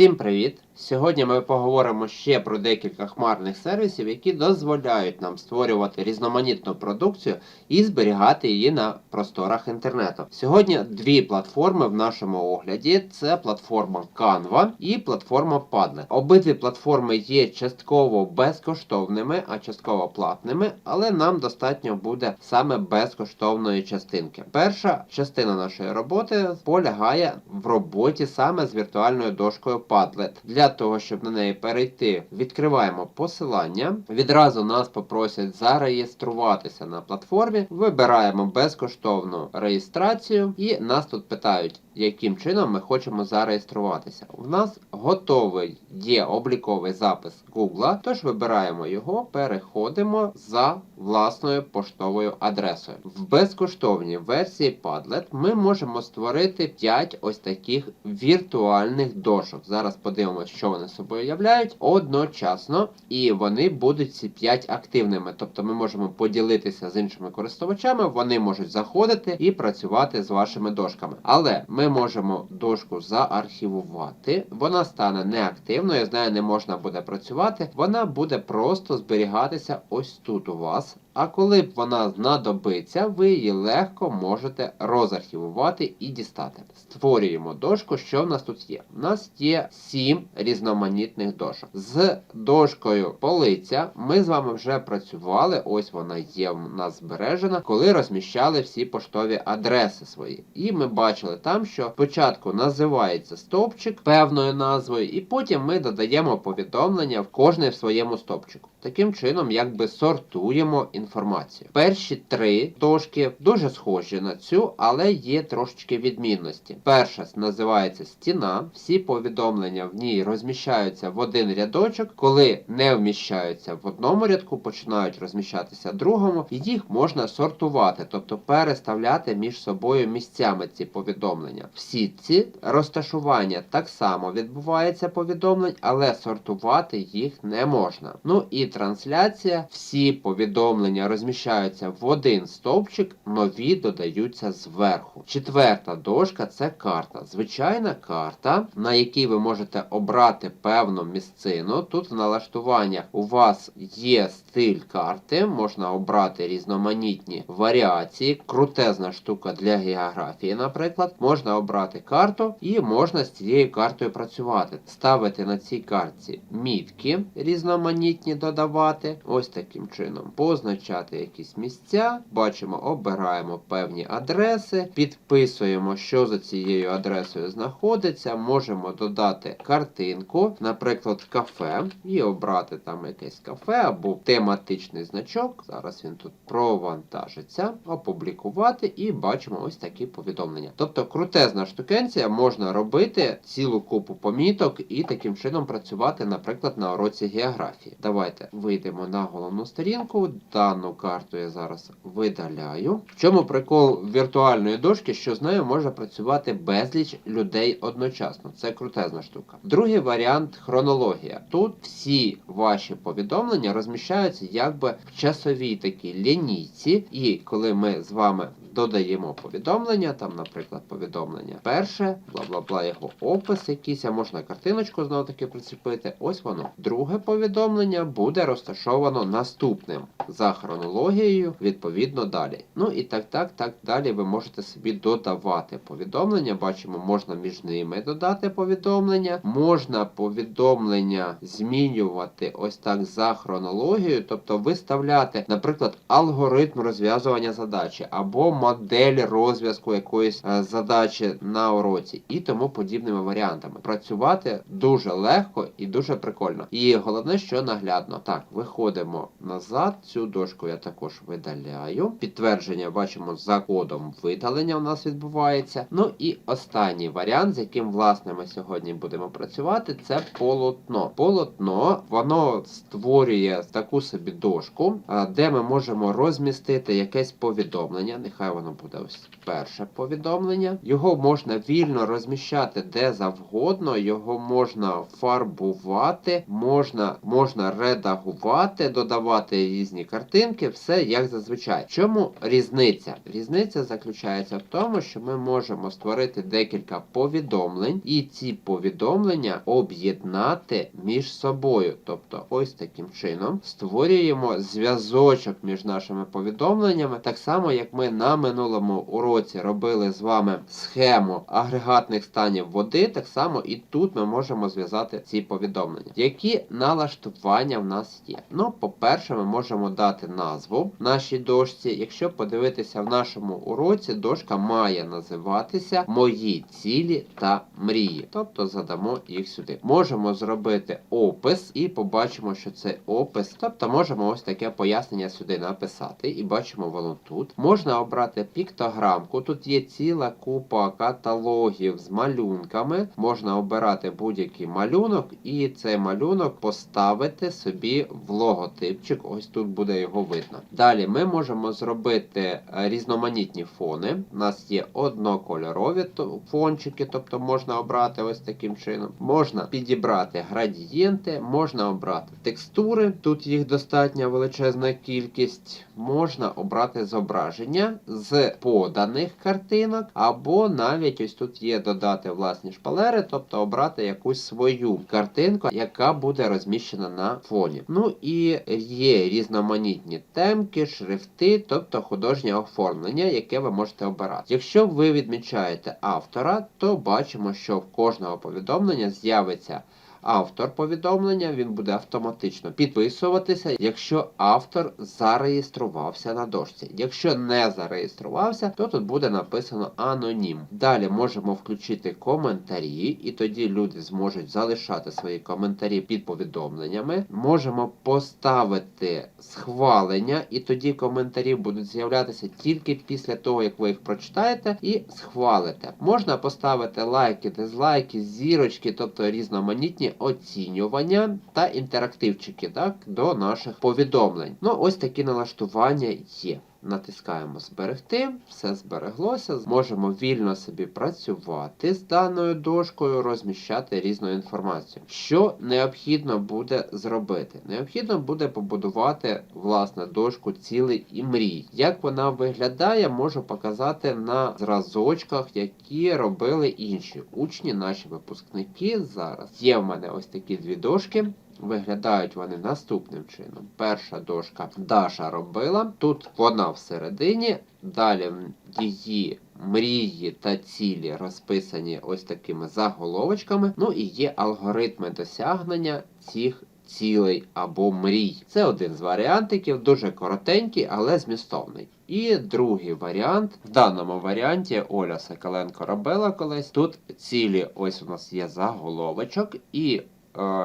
Всім привіт! Сьогодні ми поговоримо ще про декілька хмарних сервісів, які дозволяють нам створювати різноманітну продукцію і зберігати її на просторах інтернету. Сьогодні дві платформи в нашому огляді: це платформа Canva і платформа Padlet. Обидві платформи є частково безкоштовними, а частково платними, але нам достатньо буде саме безкоштовної частинки. Перша частина нашої роботи полягає в роботі саме з віртуальною дошкою Padlet. Для того, щоб на неї перейти, відкриваємо посилання. Відразу нас попросять зареєструватися на платформі. Вибираємо безкоштовну реєстрацію, і нас тут питають, яким чином ми хочемо зареєструватися. У нас готовий є обліковий запис Google, тож вибираємо його, переходимо за власною поштовою адресою. В безкоштовній версії Padlet ми можемо створити 5 ось таких віртуальних дошок. Зараз подивимося, що вони собою являють одночасно, і вони будуть ці 5 активними. Тобто ми можемо поділитися з іншими користувачами, вони можуть заходити і працювати з вашими дошками. Але ми можемо дошку заархівувати, вона стане неактивною, з нею не можна буде працювати, вона буде просто зберігатися ось тут у вас. А коли б вона знадобиться, ви її легко можете розархівувати і дістати. Створюємо дошку, що в нас тут є. У нас є 7 різноманітних дошок. З дошкою полиця ми з вами вже працювали. Ось вона є в нас збережена, коли розміщали всі поштові адреси свої. І ми бачили там, що спочатку називається стовпчик певною назвою, і потім ми додаємо повідомлення в кожний в своєму стовпчику. Таким чином, якби сортуємо інформацію. Перші три дошки дуже схожі на цю, але є трошечки відмінності. Перша називається стіна. Всі повідомлення в ній розміщаються в один рядочок. Коли не вміщаються в одному рядку, починають розміщатися в другому, і їх можна сортувати, тобто переставляти між собою місцями ці повідомлення. В сітці розташування так само відбувається повідомлень, але сортувати їх не можна. Ну і трансляція. Всі повідомлення розміщаються в один стовпчик, нові додаються зверху. Четверта дошка це карта. Звичайна карта, на якій ви можете обрати певну місцину. Тут в налаштуваннях у вас є стиль карти, можна обрати різноманітні варіації, крутезна штука для географії, наприклад. Можна обрати карту і можна з цією картою працювати. Ставити на цій картці мітки різноманітні додавати. Ось таким чином. Позначати якісь місця. Бачимо, обираємо певні адреси, підписуємо, що за цією адресою знаходиться. Можемо додати картинку, наприклад, кафе, і обрати там якесь кафе або тематичний значок. Зараз він тут провантажиться, опублікувати і бачимо ось такі повідомлення. Тобто крутезна штукенція можна робити цілу купу поміток і таким чином працювати, наприклад, на уроці географії. Давайте вийдемо на головну сторінку. Дану карту я зараз видаляю. В чому прикол віртуальної дошки, що з нею може працювати безліч людей одночасно. Це крутезна штука. Другий варіант хронологія. Тут всі ваші повідомлення розміщаються якби в часовій такій лінійці, і коли ми з вами додаємо повідомлення, там, наприклад, повідомлення перше, бла бла бла, його опис якийсь, а можна картиночку знову таки прицепити. Ось воно. Друге повідомлення буде розташовано наступним за хронологією, відповідно далі. Ну і так, так, так далі ви можете собі додавати повідомлення. Бачимо, можна між ними додати повідомлення, можна повідомлення змінювати ось так за хронологією, тобто виставляти, наприклад, алгоритм розв'язування задачі або модель розв'язку якоїсь е, задачі на уроці і тому подібними варіантами. Працювати дуже легко і дуже прикольно. І головне, що наглядно. Так, виходимо назад. Цю дошку я також видаляю. Підтвердження бачимо за кодом видалення у нас відбувається. Ну і останній варіант, з яким власне ми сьогодні будемо працювати, це полотно. Полотно воно створює таку собі дошку, де ми можемо розмістити якесь повідомлення. Нехай Нехай воно буде ось перше повідомлення. Його можна вільно розміщати де завгодно, його можна фарбувати, можна, можна редагувати, додавати різні картинки, все як зазвичай. Чому різниця? Різниця заключається в тому, що ми можемо створити декілька повідомлень, і ці повідомлення об'єднати між собою. Тобто, ось таким чином створюємо зв'язочок між нашими повідомленнями, так само як ми на минулому уроці робили з вами схему агрегатних станів води, так само і тут ми можемо зв'язати ці повідомлення. Які налаштування в нас є? Ну, по-перше, ми можемо дати назву нашій дошці. Якщо подивитися в нашому уроці, дошка має називатися Мої цілі та мрії. Тобто задамо їх сюди. Можемо зробити опис і побачимо, що це опис. Тобто можемо ось таке пояснення сюди написати, і бачимо воно тут. Можна обрати піктограмку. Тут є ціла купа каталогів з малюнками. Можна обирати будь-який малюнок, і цей малюнок поставити собі в логотипчик. Ось тут буде його видно. Далі ми можемо зробити е, різноманітні фони. У нас є однокольорові фончики, тобто можна обрати ось таким чином. Можна підібрати градієнти, можна обрати текстури. Тут їх достатньо величезна кількість. Можна обрати зображення з поданих картинок, або навіть ось тут є додати власні шпалери, тобто обрати якусь свою картинку, яка буде розміщена на фоні. Ну і є різноманітні темки, шрифти, тобто художнє оформлення, яке ви можете обирати. Якщо ви відмічаєте автора, то бачимо, що в кожного повідомлення з'явиться автор повідомлення, він буде автоматично підписуватися, якщо автор зареєструвався на дошці. Якщо не зареєструвався, то тут буде написано анонім. Далі можемо включити коментарі, і тоді люди зможуть залишати свої коментарі під повідомленнями. Можемо поставити схвалення, і тоді коментарі будуть з'являтися тільки після того, як ви їх прочитаєте і схвалите. Можна поставити лайки, дизлайки, зірочки, тобто різноманітні оцінювання та інтерактивчики так, до наших повідомлень. Ну, ось такі налаштування є. Натискаємо зберегти, все збереглося. Можемо вільно собі працювати з даною дошкою, розміщати різну інформацію. Що необхідно буде зробити? Необхідно буде побудувати власне дошку цілей і мрій. Як вона виглядає, можу показати на зразочках, які робили інші учні, наші випускники. Зараз є в мене ось такі дві дошки. Виглядають вони наступним чином. Перша дошка Даша робила. Тут вона всередині. Далі її мрії та цілі розписані ось такими заголовочками. Ну і є алгоритми досягнення цих цілей або мрій. Це один з варіантиків, дуже коротенький, але змістовний. І другий варіант. В даному варіанті Оля Соколенко робила колись. Тут цілі, ось у нас є заголовочок, і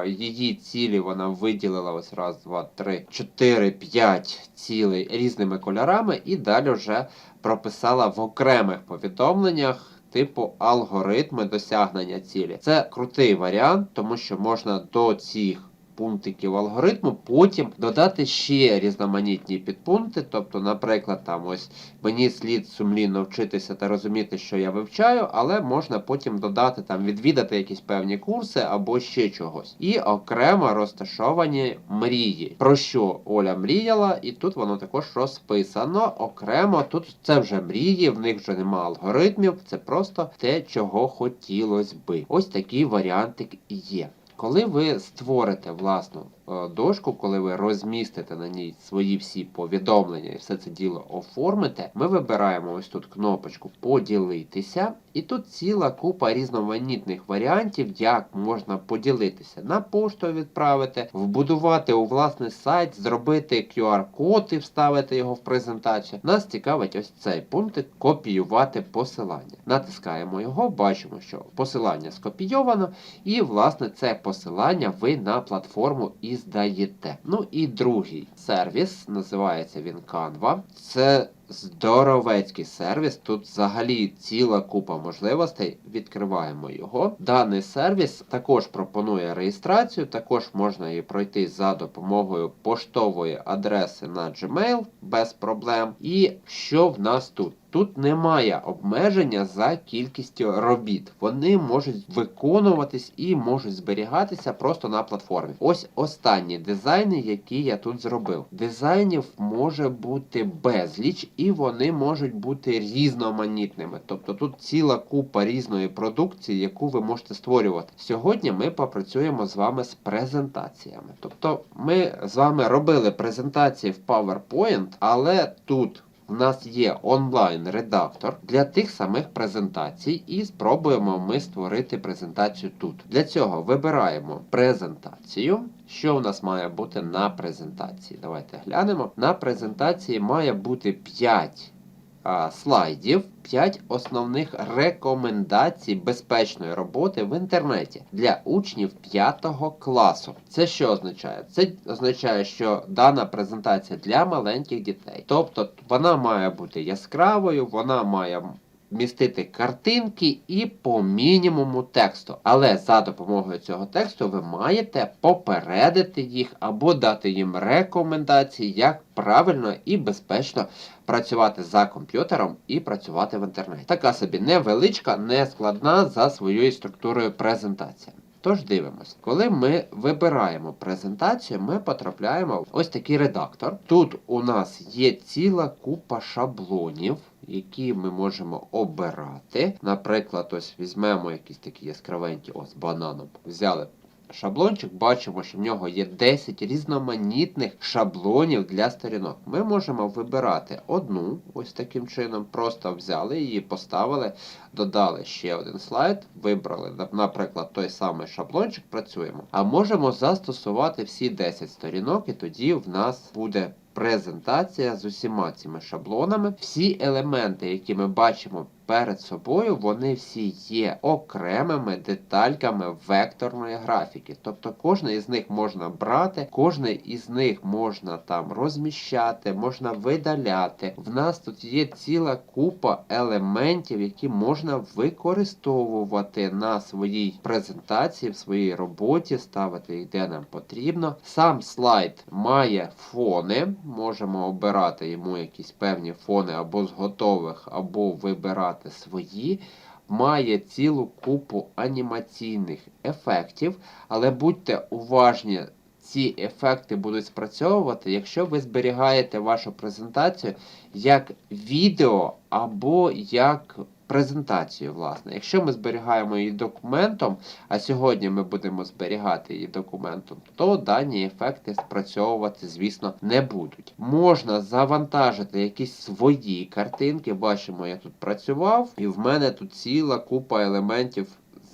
її цілі вона виділила ось раз, два, три, чотири, п'ять цілей різними кольорами, і далі вже прописала в окремих повідомленнях. Типу алгоритми досягнення цілі. Це крутий варіант, тому що можна до цих пунктиків алгоритму потім додати ще різноманітні підпункти. Тобто, наприклад, там ось мені слід сумлінно вчитися та розуміти, що я вивчаю, але можна потім додати там відвідати якісь певні курси або ще чогось. І окремо розташовані мрії. Про що Оля мріяла, і тут воно також розписано. Окремо тут це вже мрії, в них вже нема алгоритмів, це просто те, чого хотілося би. Ось такий варіантик є. Коли ви створите власну дошку, коли ви розмістите на ній свої всі повідомлення і все це діло оформите, ми вибираємо ось тут кнопочку Поділитися, і тут ціла купа різноманітних варіантів, як можна поділитися. На пошту відправити, вбудувати у власний сайт, зробити QR-код і вставити його в презентацію. Нас цікавить ось цей пункт копіювати посилання. Натискаємо його, бачимо, що посилання скопійовано, і власне це посилання ви на платформу і здаєте. Ну і другий сервіс, називається він Canva. Це здоровецький сервіс. Тут взагалі ціла купа можливостей. Відкриваємо його. Даний сервіс також пропонує реєстрацію, також можна її пройти за допомогою поштової адреси на Gmail без проблем. І що в нас тут? Тут немає обмеження за кількістю робіт. Вони можуть виконуватись і можуть зберігатися просто на платформі. Ось останні дизайни, які я тут зробив. Дизайнів може бути безліч, і вони можуть бути різноманітними. Тобто тут ціла купа різної продукції, яку ви можете створювати. Сьогодні ми попрацюємо з вами з презентаціями. Тобто, ми з вами робили презентації в PowerPoint, але тут. У нас є онлайн-редактор для тих самих презентацій, і спробуємо ми створити презентацію тут. Для цього вибираємо презентацію. Що у нас має бути на презентації? Давайте глянемо. На презентації має бути 5 а, слайдів, 5 основних рекомендацій безпечної роботи в інтернеті для учнів 5 класу. Це що означає? Це означає, що дана презентація для маленьких дітей. Тобто вона має бути яскравою, вона має містити картинки і по мінімуму тексту. Але за допомогою цього тексту ви маєте попередити їх або дати їм рекомендації, як правильно і безпечно працювати за комп'ютером і працювати в інтернеті. Така собі невеличка, нескладна за своєю структурою презентація. Тож дивимось, коли ми вибираємо презентацію, ми потрапляємо в ось такий редактор. Тут у нас є ціла купа шаблонів, які ми можемо обирати. Наприклад, ось візьмемо якісь такі яскравенькі, ось бананом. Взяли шаблончик, бачимо, що в нього є 10 різноманітних шаблонів для сторінок. Ми можемо вибирати одну, ось таким чином, просто взяли її, поставили, додали ще один слайд, вибрали, наприклад, той самий шаблончик, працюємо. А можемо застосувати всі 10 сторінок, і тоді в нас буде. Презентація з усіма цими шаблонами. Всі елементи, які ми бачимо перед собою, вони всі є окремими детальками векторної графіки. Тобто кожен із них можна брати, кожен із них можна там розміщати, можна видаляти. В нас тут є ціла купа елементів, які можна використовувати на своїй презентації, в своїй роботі, ставити їх де нам потрібно. Сам слайд має фони. Можемо обирати йому якісь певні фони або з готових, або вибирати свої. Має цілу купу анімаційних ефектів, але будьте уважні, ці ефекти будуть спрацьовувати, якщо ви зберігаєте вашу презентацію як відео або як презентацію, власне. Якщо ми зберігаємо її документом, а сьогодні ми будемо зберігати її документом, то дані ефекти спрацьовувати, звісно, не будуть. Можна завантажити якісь свої картинки. Бачимо, я тут працював, і в мене тут ціла купа елементів.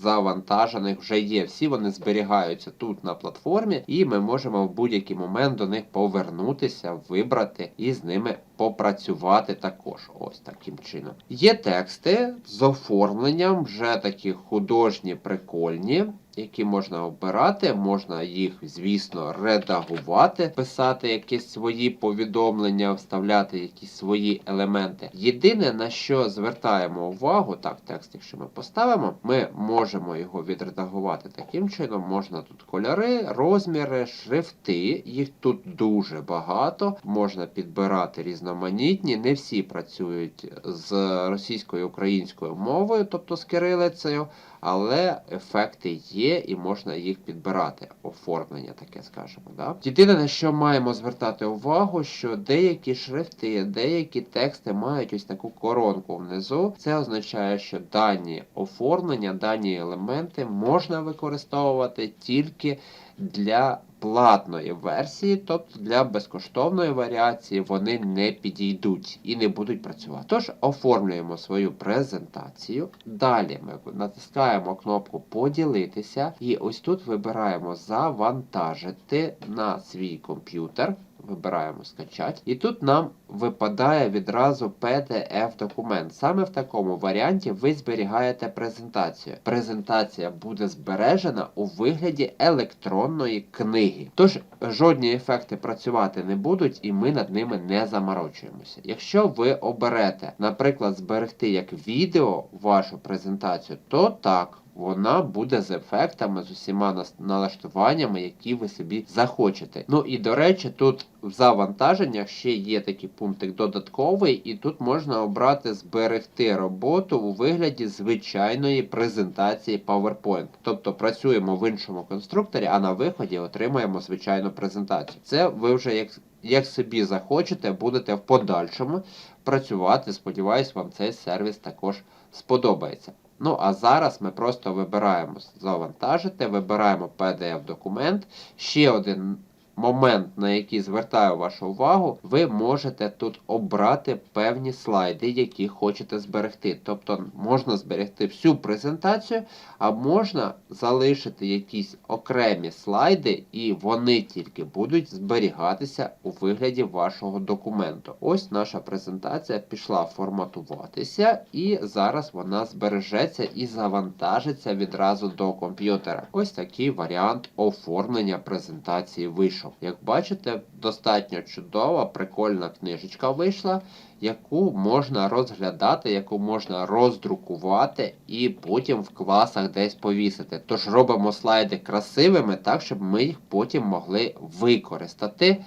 Завантажених вже є. Всі вони зберігаються тут на платформі, і ми можемо в будь-який момент до них повернутися, вибрати і з ними попрацювати також. Ось таким чином. Є тексти з оформленням, вже такі художні, прикольні. Які можна обирати, можна їх, звісно, редагувати, писати якісь свої повідомлення, вставляти якісь свої елементи. Єдине, на що звертаємо увагу, так, текст, якщо ми поставимо, ми можемо його відредагувати таким чином. Можна тут кольори, розміри, шрифти, їх тут дуже багато. Можна підбирати різноманітні. Не всі працюють з російською українською мовою, тобто з кирилицею, але ефекти є і можна їх підбирати. Оформлення таке, скажемо. Да? Єдине, на що маємо звертати увагу, що деякі шрифти, деякі тексти мають ось таку коронку внизу. Це означає, що дані оформлення, дані елементи можна використовувати тільки для платної версії, тобто для безкоштовної варіації вони не підійдуть і не будуть працювати. Тож оформлюємо свою презентацію. Далі ми натискаємо кнопку Поділитися, і ось тут вибираємо Завантажити на свій комп'ютер. Вибираємо скачати. І тут нам випадає відразу PDF-документ. Саме в такому варіанті ви зберігаєте презентацію. Презентація буде збережена у вигляді електронної книги. Тож жодні ефекти працювати не будуть, і ми над ними не заморочуємося. Якщо ви оберете, наприклад, зберегти як відео вашу презентацію, то так. Вона буде з ефектами, з усіма налаштуваннями, які ви собі захочете. Ну і до речі, тут в завантаженнях ще є такий пунктик додатковий, і тут можна обрати зберегти роботу у вигляді звичайної презентації PowerPoint. Тобто працюємо в іншому конструкторі, а на виході отримаємо звичайну презентацію. Це ви вже як, як собі захочете, будете в подальшому працювати. Сподіваюсь, вам цей сервіс також сподобається. Ну а зараз ми просто вибираємо завантажити, вибираємо PDF-документ. Ще один момент, на який звертаю вашу увагу, ви можете тут обрати певні слайди, які хочете зберегти. Тобто можна зберегти всю презентацію, а можна залишити якісь окремі слайди, і вони тільки будуть зберігатися у вигляді вашого документу. Ось наша презентація пішла форматуватися, і зараз вона збережеться і завантажиться відразу до комп'ютера. Ось такий варіант оформлення презентації вийшов. Як бачите, достатньо чудова, прикольна книжечка вийшла, яку можна розглядати, яку можна роздрукувати і потім в класах десь повісити. Тож робимо слайди красивими, так щоб ми їх потім могли використати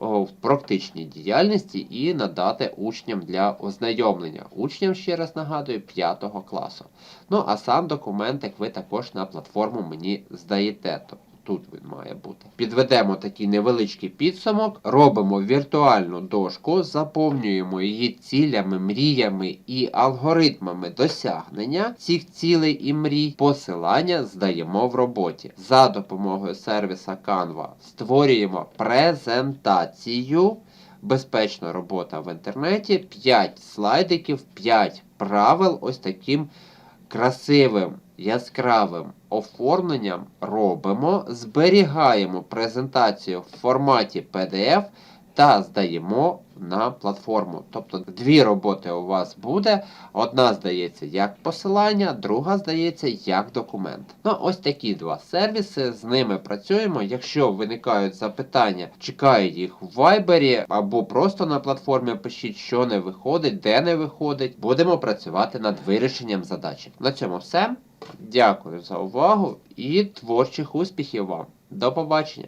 в практичній діяльності і надати учням для ознайомлення. Учням, ще раз нагадую, 5 класу. Ну а сам документик ви також на платформу мені здаєте. Тут він має бути. Підведемо такий невеличкий підсумок, робимо віртуальну дошку, заповнюємо її цілями, мріями і алгоритмами досягнення цих цілей і мрій. Посилання здаємо в роботі. За допомогою сервіса Canva створюємо презентацію. Безпечна робота в інтернеті, 5 слайдиків, 5 правил ось таким красивим, яскравим оформленням робимо, зберігаємо презентацію в форматі PDF та здаємо на платформу. Тобто дві роботи у вас буде. Одна здається як посилання, друга здається як документ. Ну, ось такі два сервіси. З ними працюємо. Якщо виникають запитання, чекаю їх в Viber або просто на платформі пишіть, що не виходить, де не виходить. Будемо працювати над вирішенням задачі. На цьому все. Дякую за увагу і творчих успіхів вам. До побачення!